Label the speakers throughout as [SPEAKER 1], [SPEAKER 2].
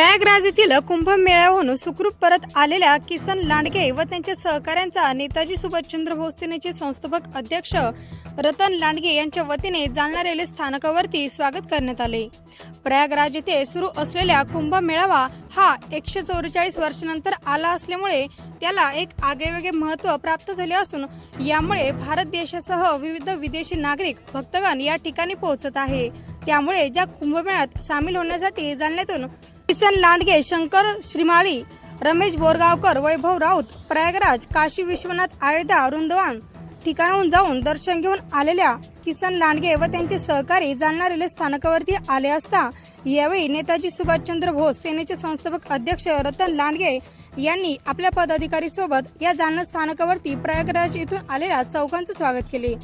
[SPEAKER 1] प्रयागराज येथील कुंभमेळ्याहून सुखरूप परत आलेल्या किसन लांडगे व त्यांच्या सहकाऱ्यांचा नेताजी सुभाषचंद्र बोस सेनेचे संस्थापक अध्यक्ष रतन लांडगे यांच्या वतीने जालना रेल्वे स्थानकावरती स्वागत करण्यात आले. प्रयागराज येथे सुरू असलेल्या कुंभमेळावा हा एकशे चौवेचाळीस वर्षानंतर आला असल्यामुळे त्याला एक आगळेवेगळे महत्त्व प्राप्त झाले असून यामुळे भारत देशासह विविध विदेशी नागरिक भक्तगण या ठिकाणी पोहोचत आहे. त्यामुळे ज्या कुंभमेळ्यात सामील होण्यासाठी जालन्यातून किसन लांडगे शंकर श्रीमाळी रमेश बोरगावकर वैभव राऊत प्रयागराज काशी विश्वनाथ आयोध्या वृंदवान ठिकाणाहून जाऊन दर्शन घेऊन आलेल्या किसन लांडगे व त्यांचे सहकारी जालना रेल्वे स्थानकावरती आले असता यावेळी नेताजी सुभाषचंद्र बोस सेनेचे संस्थापक अध्यक्ष रतन लांडगे यांनी आपल्या पदाधिकारी सोबत या जालना स्थानकावरती प्रयागराज येथून आलेल्या चौकांचं स्वागत केले.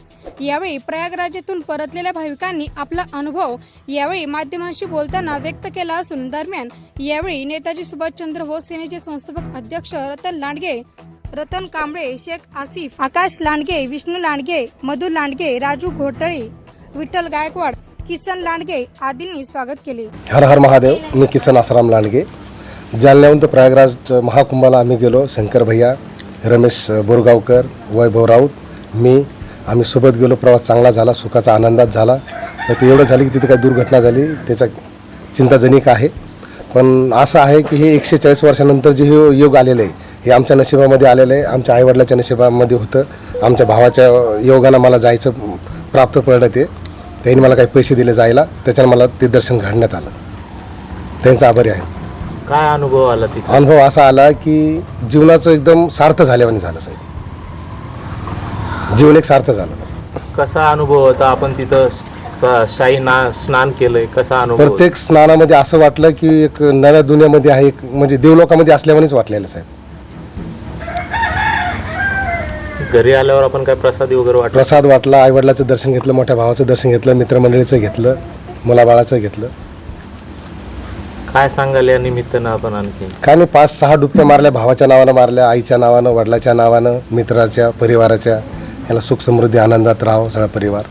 [SPEAKER 1] यावेळी प्रयागराज येथून परतलेल्या भाविकांनी आपला अनुभव यावेळी माध्यमांशी बोलताना व्यक्त केला असून दरम्यान यावेळी नेताजी सुभाषचंद्र बोस सेनेचे संस्थापक अध्यक्ष रतन लांडगे रतन कांबळे शेख आसिफ आकाश लांडगे विष्णू लांडगे मधु लांडगे राजू घोटळे विठ्ठल गायकवाड किसन लांडगे आदींनी स्वागत केले.
[SPEAKER 2] हर हर महादेव मी किसन आसाराम लांडगे. जालन्याहून तर प्रयागराज महाकुंभाला आम्ही गेलो शंकर भैया रमेश बोरगावकर वैभव राऊत मी आम्ही सोबत गेलो प्रवास चांगला झाला सुखाचा आनंदात झाला. तर ते एवढं झालं की तिथे काही दुर्घटना झाली त्याचा चिंताजनक आहे. पण असं आहे की हे एकशे चाळीस वर्षानंतर जे हे योग आलेलं आहे हे आमच्या नशिबामध्ये आलेलं आहे. आमच्या आईवडिलाच्या नशिबामध्ये होतं. आमच्या भावाच्या योगानं मला जायचं प्राप्त पडलं ते. त्यांनी मला काही पैसे दिले जायला. त्याच्यानं मला ते दर्शन घडण्यात आलं. त्यांचा आभारी आहे.
[SPEAKER 3] काय अनुभव आला तिथे?
[SPEAKER 2] अनुभव असा आला की जीवनाचं एकदम सार्थ झाल्यावानी झालं साहेब. जीवन एक सार्थ झालं.
[SPEAKER 3] कसा अनुभव होता? आपण तिथं स- शाही ना स्नान केलंय. कसा अनुभव?
[SPEAKER 2] प्रत्येक स्नानामध्ये असं वाटलं की एक नव्या दुनियामध्ये आहे एक म्हणजे देवलोकामध्ये असल्यावानीच वाटलेलं साहेब.
[SPEAKER 3] घरी आल्यावर आपण काय प्रसादी वगैरे वाटलं?
[SPEAKER 2] प्रसाद वाटला आईवडिलाचं दर्शन घेतलं मोठ्या भावाचं दर्शन घेतलं मित्रमंडळीचं घेतलं मुलाबाळाचं घेतलं.
[SPEAKER 3] काय सांगाल या निमित्तानं आपण आणखी?
[SPEAKER 2] काय नाही पाच सहा डुबक्या मारल्या भावाच्या नावानं मारल्या आईच्या नावानं वडिलाच्या नावानं मित्राच्या परिवाराच्या. याला सुख समृद्धी आनंदात राहावं सगळा परिवार.